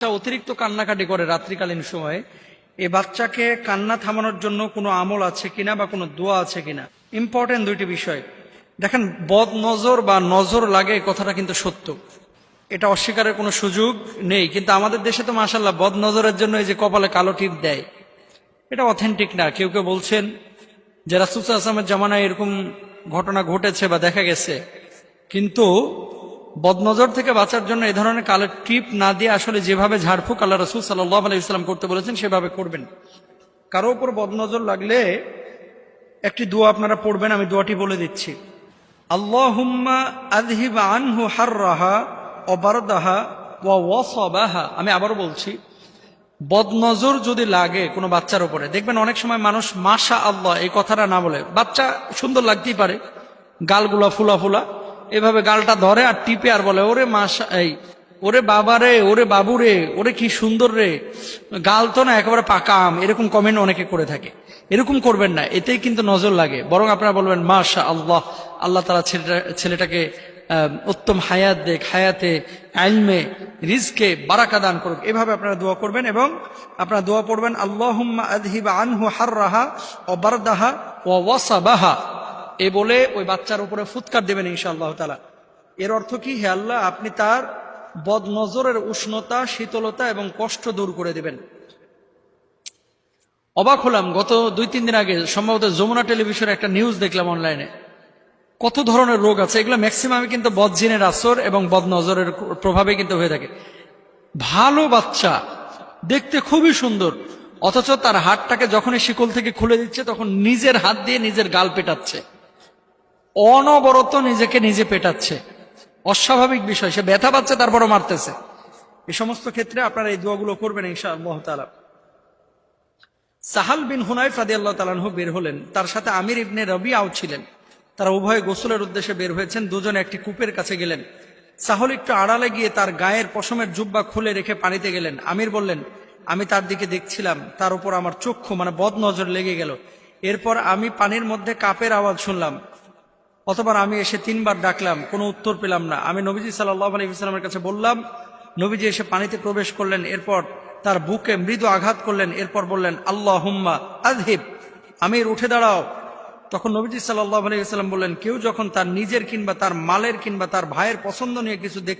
বাচ্চা অতিরিক্ত কান্নাকাটি করে রাত্রিকালীন সময়ে এই বাচ্চাকে কান্না থামানোর জন্য কোনো আমল আছে কিনা বা কোনো দোয়া আছে কিনা? ইম্পর্টেন্ট দুইটি বিষয়। দেখেন বদ নজর বা নজর লাগে কথাটা কিন্তু সত্য। এটা অস্বীকারের কোনো সুযোগ নেই, কিন্তু আমাদের দেশে তো মাসাল্লাহ বদ নজরের জন্য এই যে কপালে কালো টিপ দেয়, এটা অথেন্টিক না। কেউ কেউ বলছেন যে রাসুস আসলামের জামানায় এরকম ঘটনা ঘটেছে বা দেখা গেছে, কিন্তু বদনজর থেকে বাঁচার জন্য এ ধরনের কালের ট্রিপ না দিয়ে আসলে যেভাবে ঝাড়ফুক আল্লাহ রসুল সাল্লাহ আলাই ইসলাম করতে বলেছেন, সেভাবে করবেন। কারও উপর বদনজর লাগলে একটি দোয়া আপনারা পড়বেন, আমি দোয়াটি বলে দিচ্ছি। অবারদাহা আমি আবারও বলছি, বদনজর যদি লাগে কোনো বাচ্চার উপরে, দেখবেন অনেক সময় মানুষ মাশা আল্লাহ এই কথাটা না বলে, বাচ্চা সুন্দর লাগতেই পারে, গালগুলা ফুলা ফুলা এভাবে গালটা ধরে আর টিপে আর বলে, ওরে মাশা এই, ওরে বাবা রে, ওরে বাবু রে, ওরে কি সুন্দর রে। গাল তো না একেবারে পাকা আম। এরকম কমেন্ট অনেকে করে থাকে। এরকম করবেন না, এতেই কিন্তু নজর লাগে। বরং আপনারা বলবেন মাশা আল্লাহ আল্লাহ তালা ছেলেটা, ছেলেটাকে উত্তম হায়াত দেখ, হায়াতে আইলমে রিজকে বারাকা দান করুক। এভাবে আপনারা দোয়া করবেন এবং আপনারা দোয়া পড়বেন আল্লাহ আদহিবা হার রাহা ও বারদাহা ও ওয়াসাবাহা। এ বলে ওই বাচ্চার উপরে ফুৎকার দেবেন ইনশাআল্লাহ তাআলা। এর অর্থ কি? হে আল্লাহ, আপনি তার বদনজরের উষ্ণতা, শীতলতা এবং কষ্ট দূর করে দেবেন। অবাক হলাম, গত দুই তিন দিন আগে সম্ভবত যমুনা টেলিভিশনে একটা নিউজ দেখলাম অনলাইনে। কত ধরনের রোগ আছে, এগুলো ম্যাক্সিমামে কিন্তু বদজিনের আসর এবং বদনজরের প্রভাবে কিন্তু হয়ে থাকে। ভালো বাচ্চা, দেখতে খুবই সুন্দর, অথচ তার হাতটাকে যখনই শিকল থেকে খুলে দিচ্ছে, তখন নিজের হাত দিয়ে নিজের গাল পেটাচ্ছে। অনবরত নিজেকে নিজে পেটাচ্ছে। অস্বাভাবিক বিষয়, সে ব্যথা পাচ্ছে, তারপরও মারতেছে। এ সমস্ত ক্ষেত্রে আপনারা এই দোয়াগুলো করবেন ইনশা সাহাল বিন হুনাইফ রাদি আল্লাহ তালানহু বের হলেন। তার সাথে আমির ইবনে রবিআও ছিলেন। তারা উভয় গোসলের উদ্দেশ্যে বের হয়েছেন। দুজনে একটি কূপের কাছে গেলেন। সাহল একটু আড়ালে গিয়ে তার গায়ের পশমের জুব্বা খুলে রেখে পানিতে গেলেন। আমির বললেন, আমি তার দিকে দেখছিলাম। তার উপর আমার চক্ষু মানে বদ নজর লেগে গেল। এরপর আমি পানির মধ্যে কাপের আওয়াজ শুনলাম। অতবার আমি এসে তিনবার ডাকলাম, কোনো উত্তর পেলাম না। আমি নবীজি সাল্লাহ ইসলামের কাছে বললাম, নবীজি এসে পানিতে প্রবেশ করলেন, এরপর তার বুকে মৃদু আঘাত করলেন, এরপর বললেন আল্লাহ হুম্মা আজহিব আমির, উঠে দাঁড়াও। তখন নবীজি সাল্লাহ ইসলাম বললেন, কেউ যখন তার নিজের কিংবা তার মালের কিংবা তার ভাইয়ের পছন্দ নিয়ে কিছু দেখ